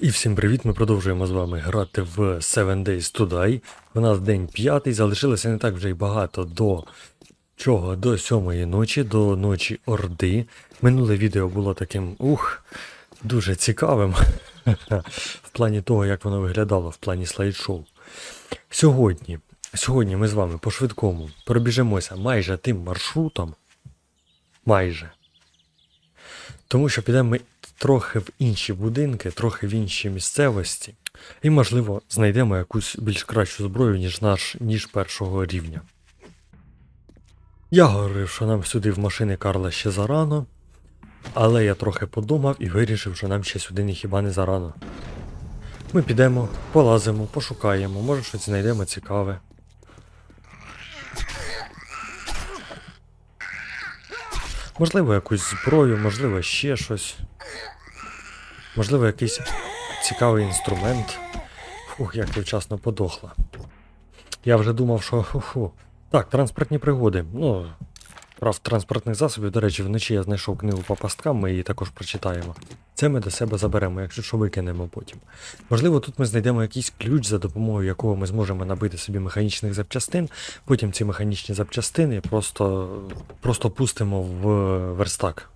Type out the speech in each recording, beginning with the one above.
І всім привіт! Ми продовжуємо з вами грати в 7 Days to Die. У нас день п'ятий, залишилося не так вже й багато до чого? До сьомої ночі, до ночі Орди. Минуле відео було таким ух, дуже цікавим. в плані того, як воно виглядало, в плані слайд-шоу. Сьогодні, сьогодні ми з вами по швидкому пробіжимося майже тим маршрутом. Майже. Тому що підемо ми трохи в інші будинки, трохи в інші місцевості, і, можливо, знайдемо якусь більш кращу зброю, ніж наш, ніж першого рівня. Я говорив, що нам сюди в машини Карла ще зарано, але я трохи подумав і вирішив, що нам ще сюди ні хіба не зарано. Ми підемо, полазимо, пошукаємо, може щось знайдемо цікаве. Можливо, якусь зброю, можливо, ще щось. Можливо, якийсь цікавий інструмент. Фух, як ти вчасно подохла. Я вже думав, що ху-ху. Так, транспортні пригоди. Ну, прав транспортних засобів, до речі, вночі я знайшов книгу по пасткам, ми її також прочитаємо. Це ми до себе заберемо, якщо що викинемо потім. Можливо, тут ми знайдемо якийсь ключ, за допомогою якого ми зможемо набити собі механічних запчастин. Потім ці механічні запчастини просто, просто пустимо в верстак.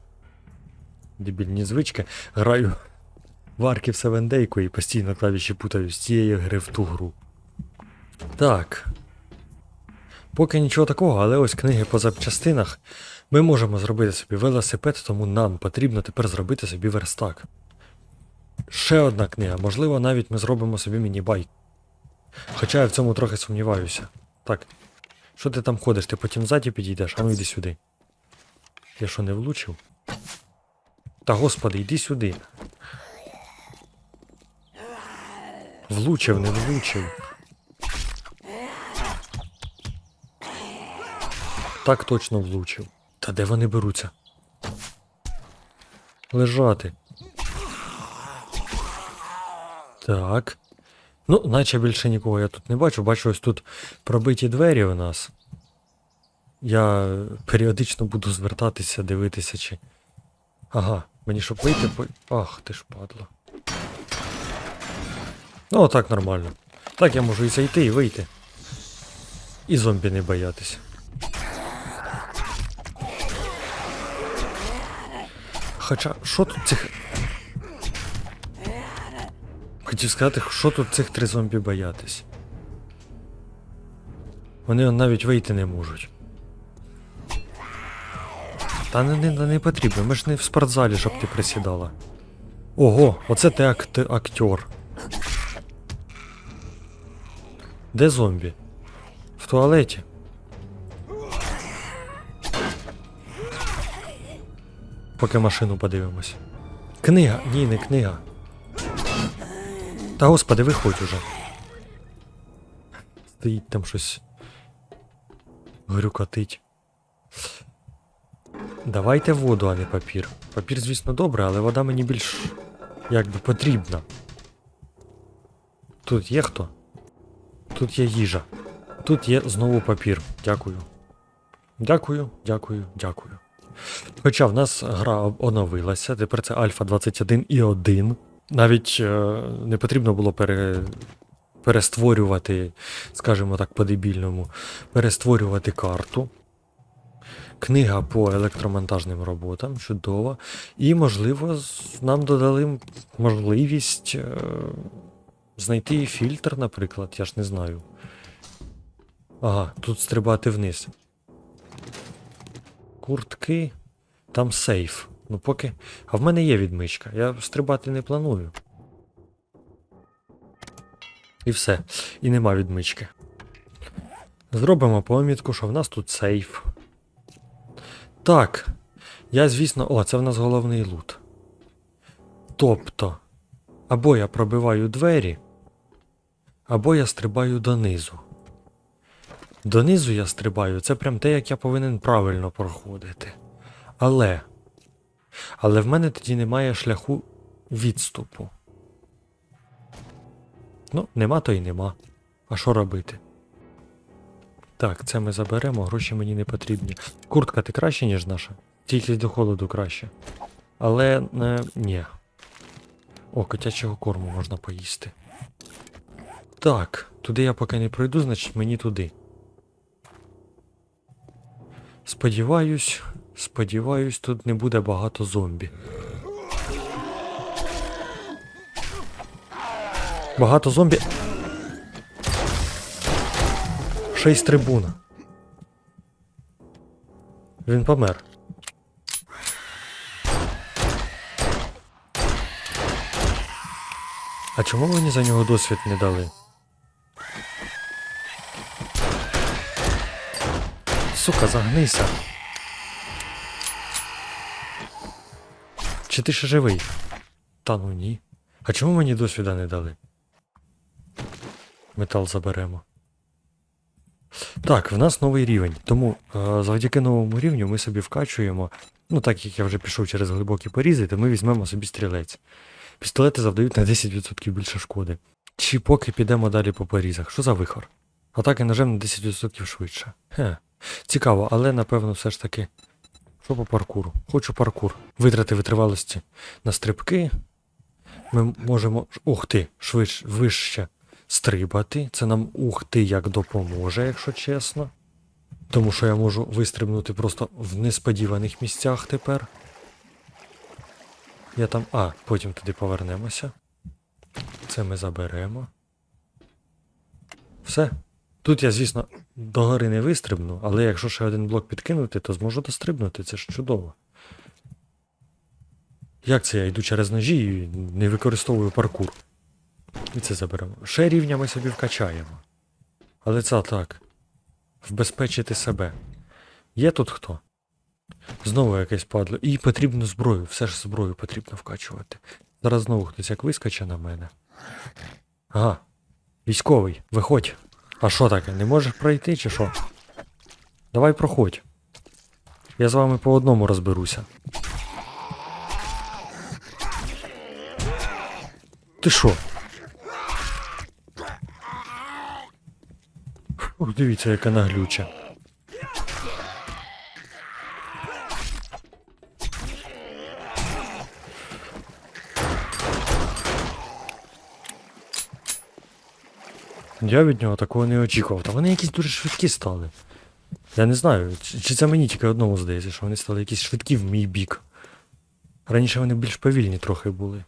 Дебільні звички. Граю в Арків 7 Дейку і постійно клавіші путаю з цієї гри в ту гру. Так. Поки нічого такого, але ось книги по запчастинах. Ми можемо зробити собі велосипед, тому нам потрібно тепер зробити собі верстак. Ще одна книга, можливо, навіть ми зробимо собі міні-байк. Хоча я в цьому трохи сумніваюся. Так. Що ти там ходиш? Ти потім ззаді підійдеш, а ну йди сюди. Я що не влучив? Та господи, йди сюди. Влучив, не влучив. Так точно влучив. Та де вони беруться? Лежати. Так. Ну, наче більше нікого я тут не бачу. Бачу, ось тут пробиті двері у нас. Я періодично буду звертатися, дивитися, чи. Ага, мені щоб вийти. Ах, ти ж падла. Ну, отак нормально. Так я можу і зайти, і вийти. І зомбі не боятися. Хоча, що тут цих. Хотів сказати, що тут цих три зомбі боятись. Вони навіть вийти не можуть. Та не, не, не потрібно, ми ж не в спортзалі, щоб ти присідала. Ого, оце ти акт, актер. Де зомбі? В туалеті. Поки машину подивимось. Книга, ні, не книга. Та господи, виходь уже. Стоїть там щось. Грюкотить. Давайте воду, а не папір. Папір, звісно, добре, але вода мені більш якби потрібна. Тут є хто? Тут є їжа. Тут є знову папір. Дякую. Дякую, дякую, дякую. Хоча в нас гра оновилася, тепер це Альфа 21 і 1. Навіть е, не потрібно було пере, перестворювати, скажімо так, по-дебільному, перестворювати карту. Книга по електромонтажним роботам, чудово. І, можливо, нам додали можливість е, знайти фільтр, наприклад, я ж не знаю. Ага, тут стрибати вниз. Куртки. Там сейф. Ну поки. А в мене є відмичка. Я стрибати не планую. І все. І нема відмички. Зробимо помітку, що в нас тут сейф. Так. Я, звісно. О, це в нас головний лут. Тобто. Або я пробиваю двері, або я стрибаю донизу. Донизу я стрибаю, це прям те, як я повинен правильно проходити. Але. Але в мене тоді немає шляху відступу. Ну, нема, то й нема. А що робити? Так, це ми заберемо, гроші мені не потрібні. Куртка ти краще, ніж наша? Тільки до холоду краще. Але е, ні. О, котячого корму можна поїсти. Так, туди я поки не пройду, значить мені туди. Сподіваюсь, сподіваюсь, тут не буде багато зомбі. Багато зомбі. Шість трибуна. Він помер. А чому мені за нього досвід не дали? Сука, загнися. Чи ти ще живий? Та ну ні. А чому мені досвіда не дали? Метал заберемо. Так, в нас новий рівень. Тому е, завдяки новому рівню ми собі вкачуємо. Ну, так як я вже пішов через глибокі порізи, то ми візьмемо собі стрілець. Пістолети завдають на 10% більше шкоди. Чи поки підемо далі по порізах? Що за вихор? Атаки ножем на 10% швидше. Хе. Цікаво, але напевно все ж таки. Що по паркуру? Хочу паркур. Витрати витривалості на стрибки. Ми можемо. Ух ти, швидше, вище стрибати. Це нам ух ти як допоможе, якщо чесно. Тому що я можу вистрибнути просто в несподіваних місцях тепер. Я там. А, потім туди повернемося. Це ми заберемо. Все. Тут я, звісно, догори не вистрибну, але якщо ще один блок підкинути, то зможу дострибнути, це ж чудово. Як це я йду через ножі і не використовую паркур? І це заберемо. Ще рівня ми собі вкачаємо. Але це так. Вбезпечити себе. Є тут хто? Знову якесь падло. І потрібно зброю. Все ж зброю потрібно вкачувати. Зараз знову хтось як вискоче на мене. Ага. Військовий, виходь. А що таке? Не можеш пройти чи що? Давай проходь. Я з вами по одному розберуся. Ти що? Дивіться, яка наглюча. Я від нього такого не очікував. Та вони якісь дуже швидкі стали. Я не знаю, чи це мені тільки одному здається, що вони стали якісь швидкі в мій бік. Раніше вони більш повільні трохи були.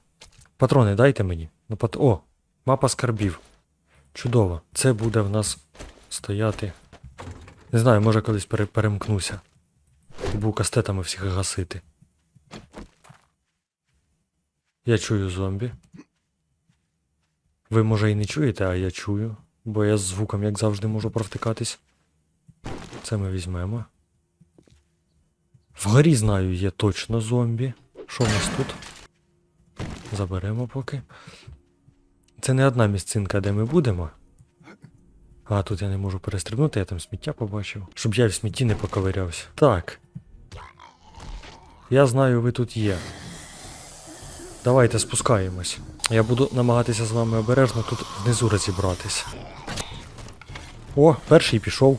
Патрони дайте мені. Ну, пат... О, мапа скарбів. Чудово. Це буде в нас стояти. Не знаю, може колись пере... перемкнуся. Буду кастетами всіх гасити. Я чую зомбі. Ви, може, і не чуєте, а я чую, бо я з звуком, як завжди, можу провтикатись. Це ми візьмемо. Вгорі знаю, є точно зомбі. Що в нас тут? Заберемо поки. Це не одна місцинка, де ми будемо. А, тут я не можу перестрибнути, я там сміття побачив. Щоб я в смітті не поковирявся. Так. Я знаю, ви тут є. Давайте спускаємось. Я буду намагатися з вами обережно тут внизу розібратись. О, перший пішов.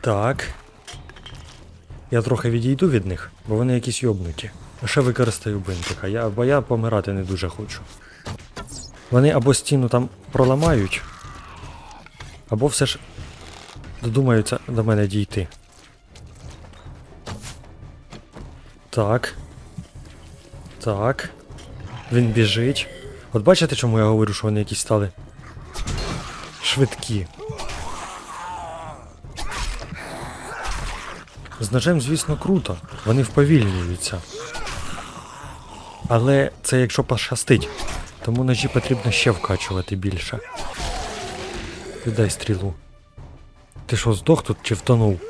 Так. Я трохи відійду від них, бо вони якісь йобнуті. Ще використаю бинтика, я, бо я помирати не дуже хочу. Вони або стіну там проламають, або все ж додумаються до мене дійти. Так. Так. Він біжить. От бачите, чому я говорю, що вони якісь стали швидкі. З ножем, звісно, круто. Вони вповільнюються. Але це якщо пощастить. Тому ножі потрібно ще вкачувати більше. Віддай стрілу. Ти що, здох тут чи втонув?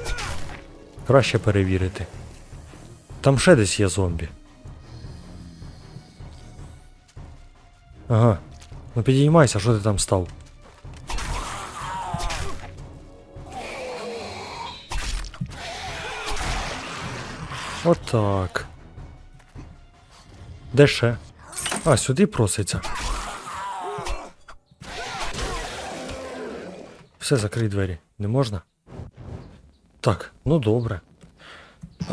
Краще перевірити. Там ще десь є зомбі. Ага. Ну підіймайся, що ти там став? Отак. Де ще? А, сюди проситься. Все, закрий двері. Не можна? Так, ну добре.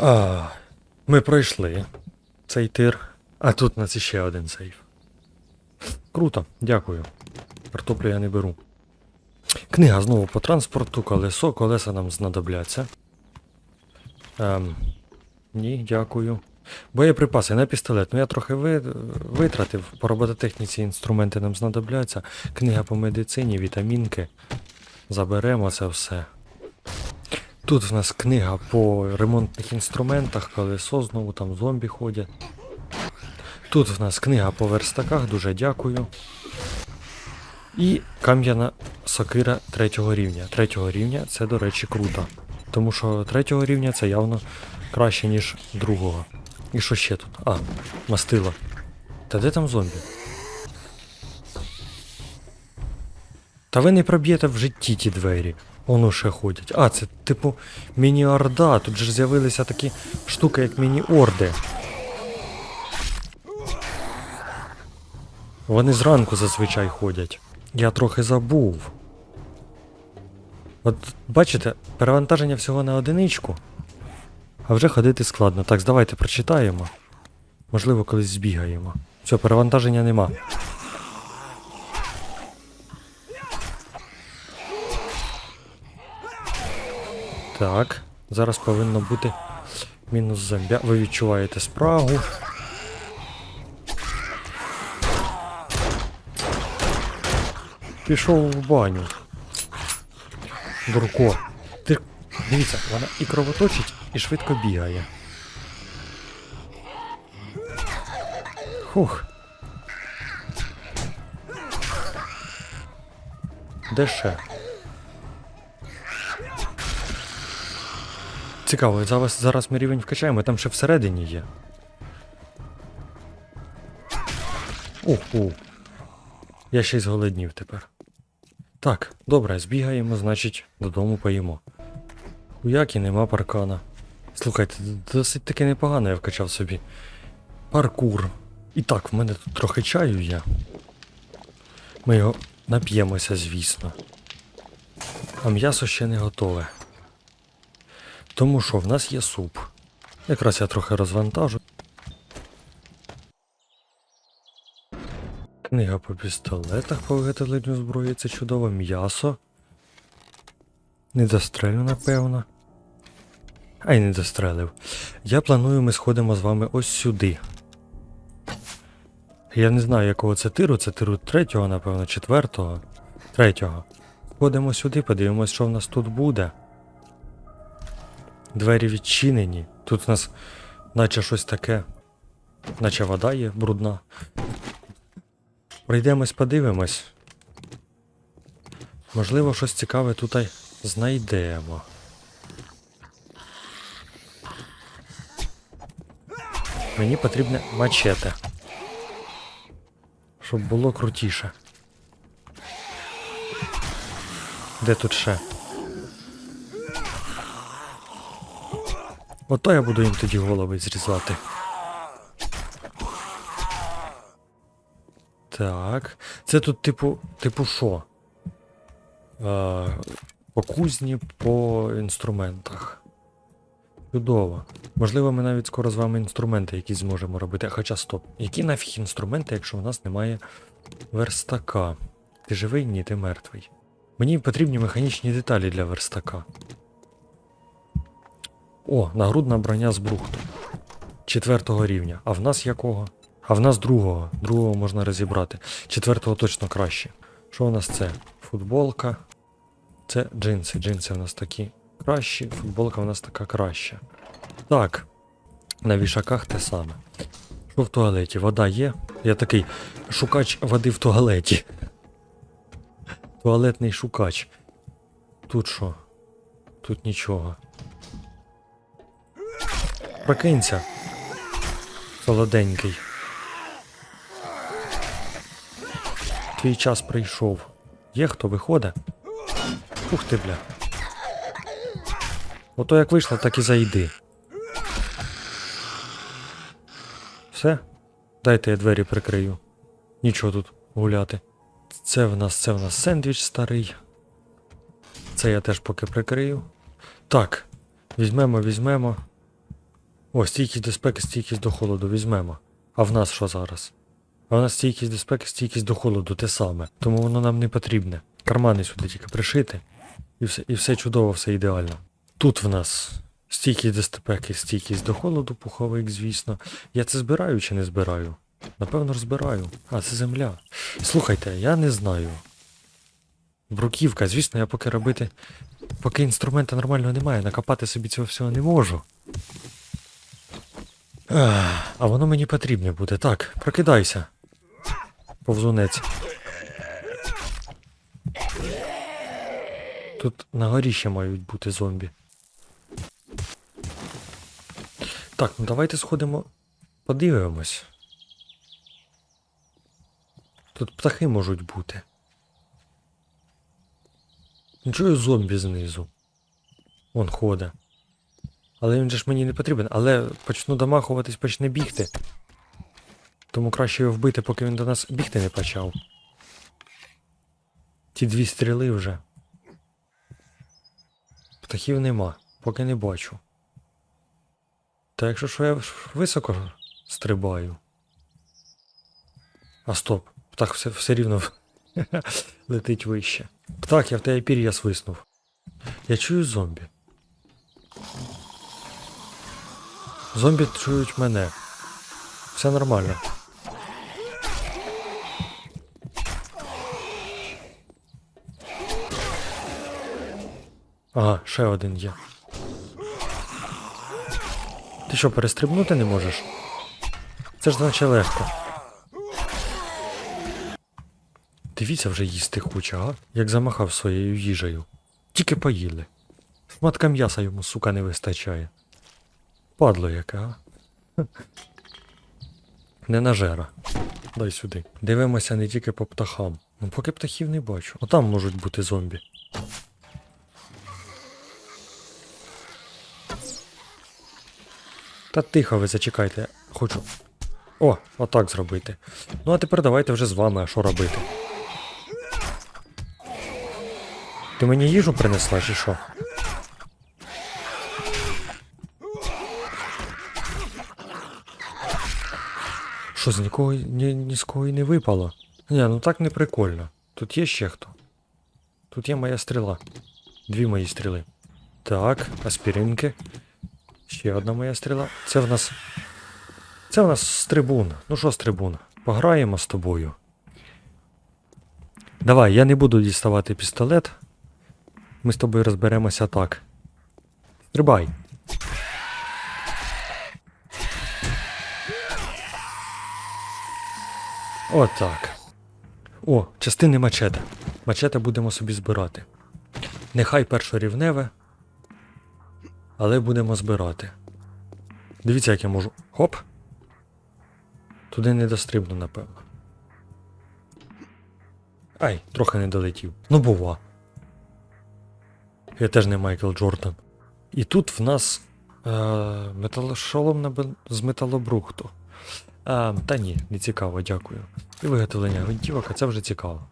А, ми пройшли цей тир, а тут у нас іще один сейф. Круто, дякую. Картоплю я не беру. Книга знову по транспорту, колесо, колеса нам знадобляться. Ем, ні, дякую. Боєприпаси на пістолет. Ну я трохи ви, витратив. По робототехніці інструменти нам знадобляться. Книга по медицині, вітамінки. Заберемо це все. Тут в нас книга по ремонтних інструментах, колесо знову там зомбі ходять. Тут в нас книга по верстаках, дуже дякую. І кам'яна сокира третього рівня. Третього рівня це, до речі, круто. Тому що третього рівня це явно краще, ніж другого. І що ще тут? А, мастило. Та де там зомбі? Та ви не проб'єте в житті ті двері. Воно ще ходять. А, це типу міні-орда. Тут же з'явилися такі штуки, як міні-орди. Вони зранку зазвичай ходять. Я трохи забув. От бачите, перевантаження всього на одиничку, а вже ходити складно. Так, давайте прочитаємо. Можливо, колись збігаємо. Все, перевантаження нема. Так, зараз повинно бути мінус зомбя. Ви відчуваєте спрагу. Пішов в баню. Дурко. Ти... Дивіться, вона і кровоточить, і швидко бігає. Хух. Де ще? Цікаво, зараз, зараз ми рівень вкачаємо, там ще всередині є. Уху. Я ще й зголоднів тепер. Так, добре, збігаємо, значить, додому поїмо. Хуяк і нема паркана. Слухайте, досить таки непогано я вкачав собі. Паркур. І так, в мене тут трохи чаю є. Ми його нап'ємося, звісно. А м'ясо ще не готове. Тому що в нас є суп. Якраз я трохи розвантажу. Книга по пістолетах по виготовленню зброї це чудово. М'ясо. Не дострелю, напевно. Ай, не дострелив. Я планую, ми сходимо з вами ось сюди. Я не знаю, якого це тиру, це тиру третього, напевно, четвертого. Третього. Сходимо сюди, подивимось, що в нас тут буде. Двері відчинені. Тут в нас наче щось таке. Наче вода є брудна. Пройдемось, подивимось. Можливо, щось цікаве тут знайдемо. Мені потрібне мачете. Щоб було крутіше. Де тут ще? Ото я буду їм тоді голови зрізати. Так. Це тут, типу, типу що? А, по кузні, по інструментах. Чудово. Можливо, ми навіть скоро з вами інструменти якісь зможемо робити. Хоча стоп. Які нафіг інструменти, якщо у нас немає верстака? Ти живий? Ні, ти мертвий. Мені потрібні механічні деталі для верстака. О, нагрудна броня з брухту. Четвертого рівня. А в нас якого? А в нас другого. Другого можна розібрати. Четвертого точно краще. Що у нас це? Футболка. Це джинси. Джинси у нас такі кращі, футболка у нас така краща. Так. На вішаках те саме. Що в туалеті? Вода є? Я такий шукач води в туалеті. Туалетний шукач. Тут що? Тут нічого. Прокинься. Солоденький. Твій час прийшов. Є хто виходить? Ух ти, бля. Ото як вийшло, так і зайди. Все? Дайте я двері прикрию. Нічого тут гуляти. Це в нас, це в нас сендвіч старий. Це я теж поки прикрию. Так, Візьмемо, візьмемо. О, стійкість до спеки, стійкість до холоду, візьмемо. А в нас що зараз? А в нас стійкість до спеки, стійкість до холоду, те саме. Тому воно нам не потрібне. Кармани сюди тільки пришити. І все, і все чудово, все ідеально. Тут в нас стійкість до спеки, стійкість до холоду, пуховик, звісно. Я це збираю чи не збираю? Напевно, ж збираю. А, це земля. Слухайте, я не знаю. Бруківка, звісно, я поки робити. Поки інструмента нормального немає, накопати собі цього всього не можу. А воно мені потрібне буде. Так, прокидайся. Повзунець. Тут на горі ще мають бути зомбі. Так, ну давайте сходимо, подивимось. Тут птахи можуть бути. Чую зомбі знизу. Он ходить. Але він же ж мені не потрібен. Але почну домахуватись, почне бігти. Тому краще його вбити, поки він до нас бігти не почав. Ті дві стріли вже. Птахів нема, поки не бачу. Та якщо що я високо стрибаю. А стоп, птах все, все рівно летить вище. Птах, я в тебе пір'я свиснув. Я чую зомбі. Зомбі чують мене. Все нормально. Ага, ще один є. Ти що, перестрибнути не можеш? Це ж наче легко. Дивіться вже їсти хоче, а? Як замахав своєю їжею. Тільки поїли. Шматка м'яса йому, сука, не вистачає. Падло яке, а? Не нажера. Дай сюди. Дивимося не тільки по птахам. Ну поки птахів не бачу. Отам можуть бути зомбі. Та тихо ви зачекайте. Хочу. О, отак зробити. Ну а тепер давайте вже з вами, а що робити? Ти мені їжу принесла чи що? Що з нікого ні, ні з кого й не випало? Ні, ну так не прикольно. Тут є ще хто. Тут є моя стріла. Дві мої стріли. Так, аспіринки. Ще одна моя стріла. Це в нас. Це в нас стрибун. Ну що, стрибун? Пограємо з тобою. Давай, я не буду діставати пістолет. Ми з тобою розберемося так. Стрибай. Отак. О, частини мачете. Мачете будемо собі збирати. Нехай першорівневе, але будемо збирати. Дивіться, як я можу. Хоп. Туди не дострибну, напевно. Ай, трохи не долетів. Ну, бува. Я теж не Майкл Джордан. І тут в нас е, металошолом на з металобрухту. А, та ні, не цікаво, дякую. І виготовлення гвинтівок, а це вже цікаво.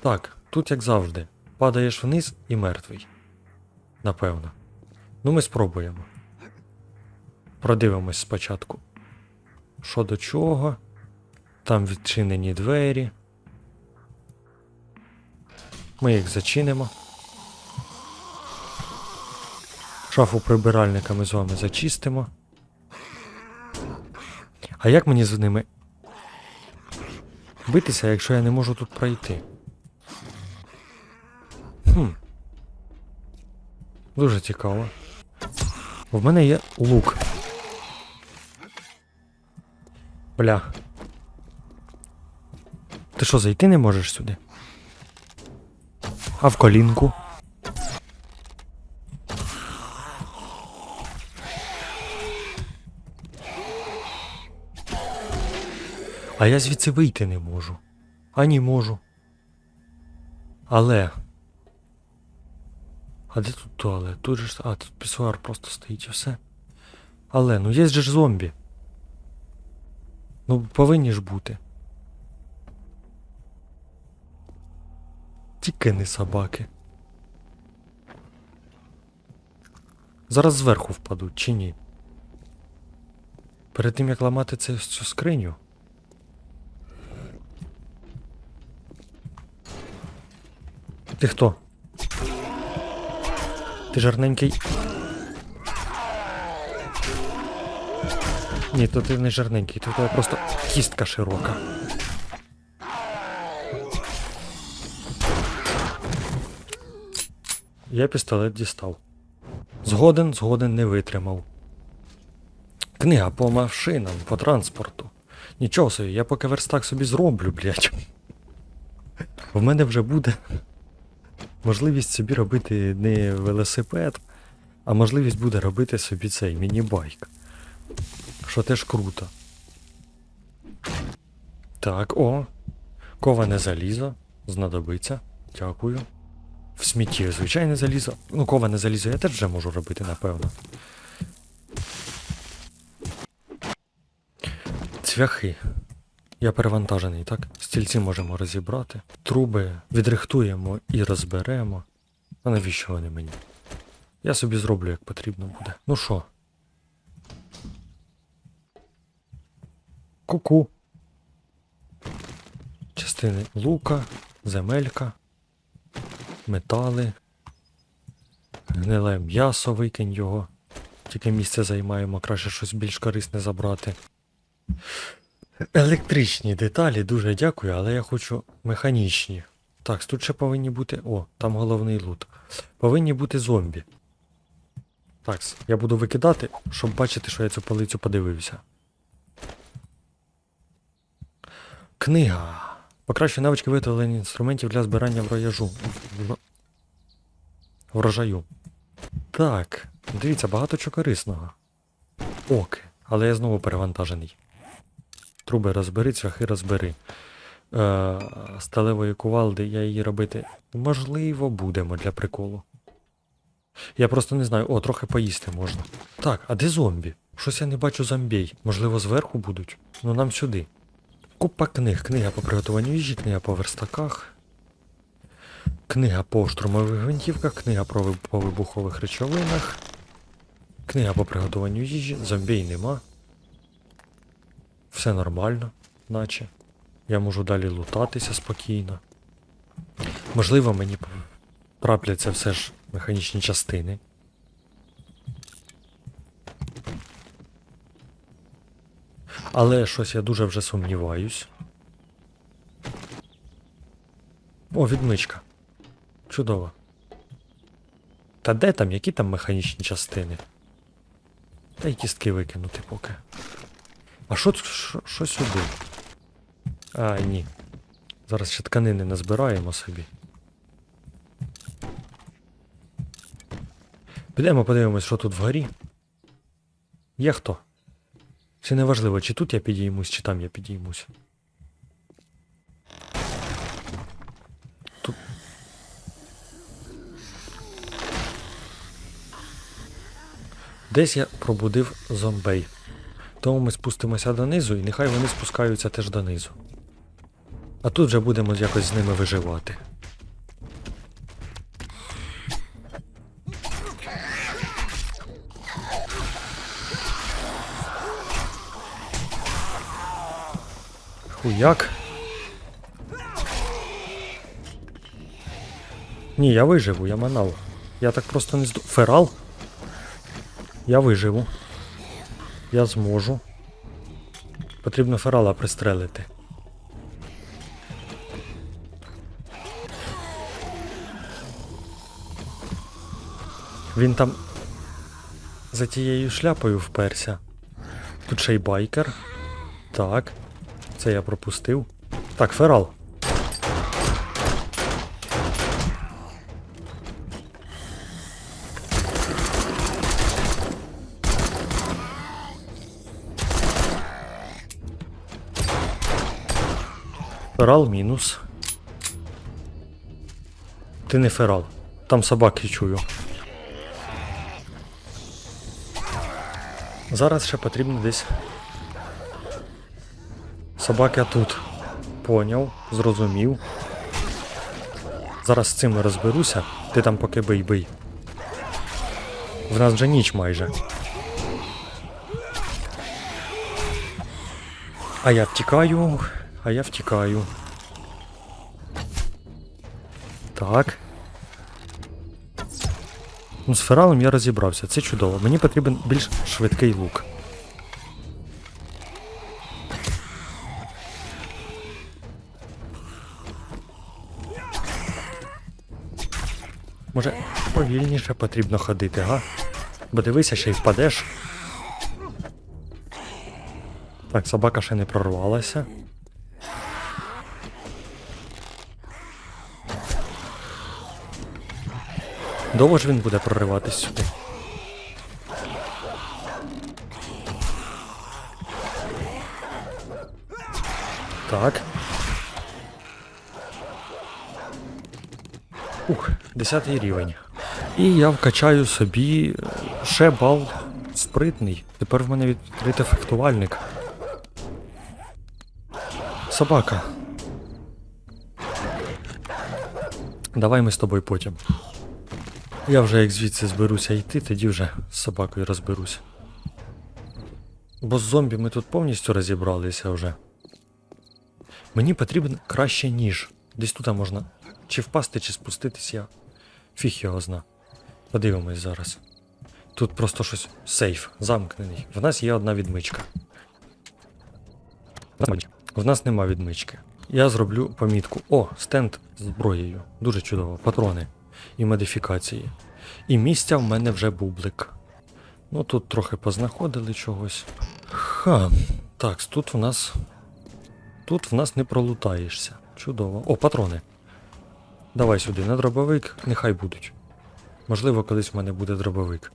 Так, тут як завжди. Падаєш вниз і мертвий. Напевно. Ну, ми спробуємо. Продивимось спочатку. Що до чого? Там відчинені двері. Ми їх зачинимо. Шафу прибиральника ми з вами зачистимо. А як мені з ними битися, якщо я не можу тут пройти? Хм. Дуже цікаво. В мене є лук. Бля. Ти що, зайти не можеш сюди? А в колінку? А я звідси вийти не можу. Ані можу. Але. А де тут туалет? Тут же ж. А, тут пісуар просто стоїть і все. Але, ну є же ж зомбі. Ну, повинні ж бути. Тільки не собаки. Зараз зверху впадуть, чи ні? Перед тим як ламати цю, цю скриню. Ти хто? Ти жирненький. Ні, то ти не жирненький, то тебе просто кістка широка. Я пістолет дістав. Згоден, згоден не витримав. Книга по машинам, по транспорту. Нічого собі, я поки верстак собі зроблю, блядь. В мене вже буде можливість собі робити не велосипед, а можливість буде робити собі цей міні-байк. Що теж круто. Так, о. Коване залізо. Знадобиться. Дякую. В смітті звичайне залізо. Ну, коване залізо я теж вже можу робити, напевно. Цвяхи. Я перевантажений, так? Стільці можемо розібрати. Труби відрихтуємо і розберемо. А навіщо вони мені? Я собі зроблю, як потрібно буде. Ну що? Ку-ку. Частини лука, земелька, метали. Гниле м'ясо, викинь його. Тільки місце займаємо, краще щось більш корисне забрати. Електричні деталі, дуже дякую, але я хочу механічні. Так, тут ще повинні бути. О, там головний лут. Повинні бути зомбі. Так, я буду викидати, щоб бачити, що я цю полицю подивився. Книга. Покращує навички виготовлення інструментів для збирання врояжу. Врожаю. Так, дивіться, багато чого корисного. Оки, але я знову перевантажений. Труби розбери, цвяхи розбери. Е, сталевої кувалди я її робити. Можливо, будемо для приколу. Я просто не знаю. О, трохи поїсти можна. Так, а де зомбі? Щось я не бачу зомбій. Можливо, зверху будуть? Ну нам сюди. Купа книг. Книга по приготуванню їжі, книга по верстаках. Книга по штурмових гвинтівках, книга про вибухових речовинах. Книга по приготуванню їжі, зомбій нема. Все нормально, наче. Я можу далі лутатися спокійно. Можливо, мені трапляться все ж механічні частини. Але щось я дуже вже сумніваюсь. О, відмичка. Чудово. Та де там, які там механічні частини? Та й кістки викинути поки. А що, що, що сюди? А, ні. Зараз ще тканини назбираємо собі. Підемо подивимось, що тут вгорі. Є хто? Це не важливо, чи тут я підіймусь, чи там я підіймусь. Тут. Десь я пробудив зомбей. Тому ми спустимося донизу, і нехай вони спускаються теж донизу. А тут вже будемо якось з ними виживати. Хуяк. Ні, я виживу, я манав. Я так просто не зду. Ферал? Я виживу. Я зможу. Потрібно ферала пристрелити. Він там за тією шляпою вперся. Тут ще й байкер. Так. Це я пропустив. Так, ферал. Ферал мінус. Ти не ферал. Там собаки чую. Зараз ще потрібно десь. Собака тут. Поняв, зрозумів. Зараз з цим розберуся. Ти там поки бий бий. В нас вже ніч майже. А я втікаю, а я втікаю. Так. Ну, з фералом я розібрався, це чудово. Мені потрібен більш швидкий лук. Може, повільніше потрібно ходити, га? Бо дивися, ще й впадеш. Так, собака ще не прорвалася. Довго ж він буде прориватись сюди. Так. Ух, 10 рівень. І я вкачаю собі е, ще бал спритний. Тепер в мене відкритий фехтувальник. Собака. Давай ми з тобою потім. Я вже як звідси зберуся йти, тоді вже з собакою розберусь. Бо з зомбі ми тут повністю розібралися вже. Мені потрібен краще ніж. Десь тут можна чи впасти, чи спуститись я. Фіг його зна. Подивимось зараз. Тут просто щось сейф, замкнений. В нас є одна відмичка. В нас нема відмички. Я зроблю помітку. О, стенд з зброєю. Дуже чудово. Патрони і модифікації. І місця в мене вже бублик. Ну тут трохи познаходили чогось. Ха. Так, тут в нас. Тут в нас не пролутаєшся. Чудово. О, патрони. Давай сюди, на дробовик, нехай будуть. Можливо, колись в мене буде дробовик.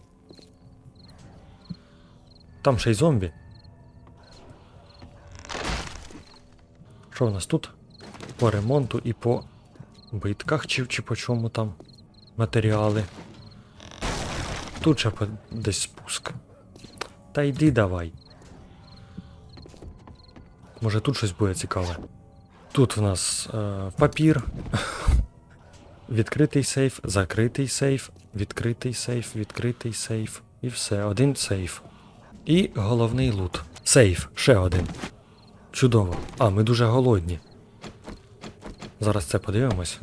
Там ще й зомбі. Що в нас тут? По ремонту і по битках чи, чи по чому там матеріали. Тут ще десь спуск. Та йди давай. Може тут щось буде цікаве. Тут в нас е, папір. Відкритий сейф, закритий сейф, відкритий сейф, відкритий сейф. І все, один сейф. І головний лут. Сейф, ще один. Чудово. А, ми дуже голодні. Зараз це подивимось.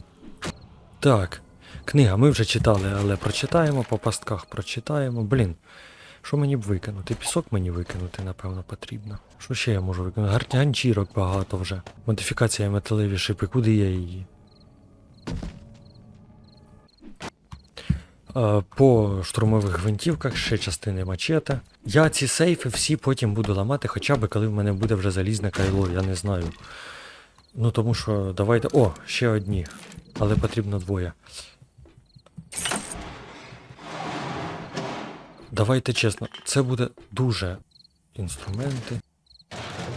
Так. Книга ми вже читали, але прочитаємо, по пастках прочитаємо. Блін. Що мені б викинути? Пісок мені викинути, напевно, потрібно. Що ще я можу викинути? Гардянчірок багато вже. Модифікація металеві шипи, куди я її? Е, По штурмових гвинтівках ще частини мачете. Я ці сейфи всі потім буду ламати, хоча б коли в мене буде вже залізне кайло, я не знаю. Ну тому що давайте. О, ще одні. Але потрібно двоє. Давайте чесно, це буде дуже інструменти,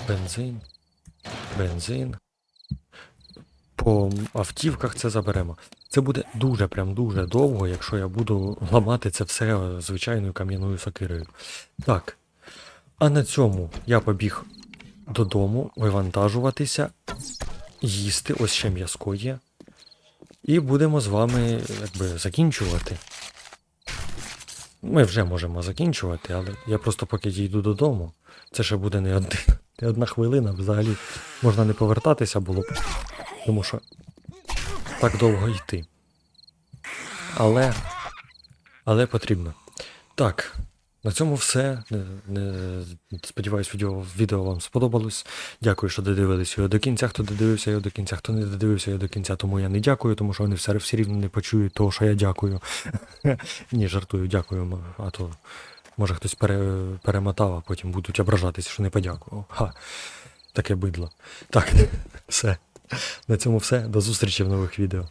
бензин, бензин. По автівках це заберемо. Це буде дуже прям дуже довго, якщо я буду ламати це все звичайною кам'яною сокирою. Так. А на цьому я побіг додому вивантажуватися, їсти, ось ще м'язко є. І будемо з вами якби закінчувати. Ми вже можемо закінчувати, але я просто поки дійду додому. Це ще буде не, один, не одна хвилина, взагалі можна не повертатися було б. Тому що так довго йти. Але. Але потрібно. Так, на цьому все. Сподіваюсь, відео, відео вам сподобалось. Дякую, що додивились його до кінця. Хто додивився його до кінця, хто не додивився його до кінця, тому я не дякую, тому що вони все, все рівно не почують того, що я дякую. Ні, жартую, дякую. А то може хтось пере, перемотав, а потім будуть ображатися, що не подякував. Ха, таке бидло. Так, все. На цьому все. До зустрічі в нових відео.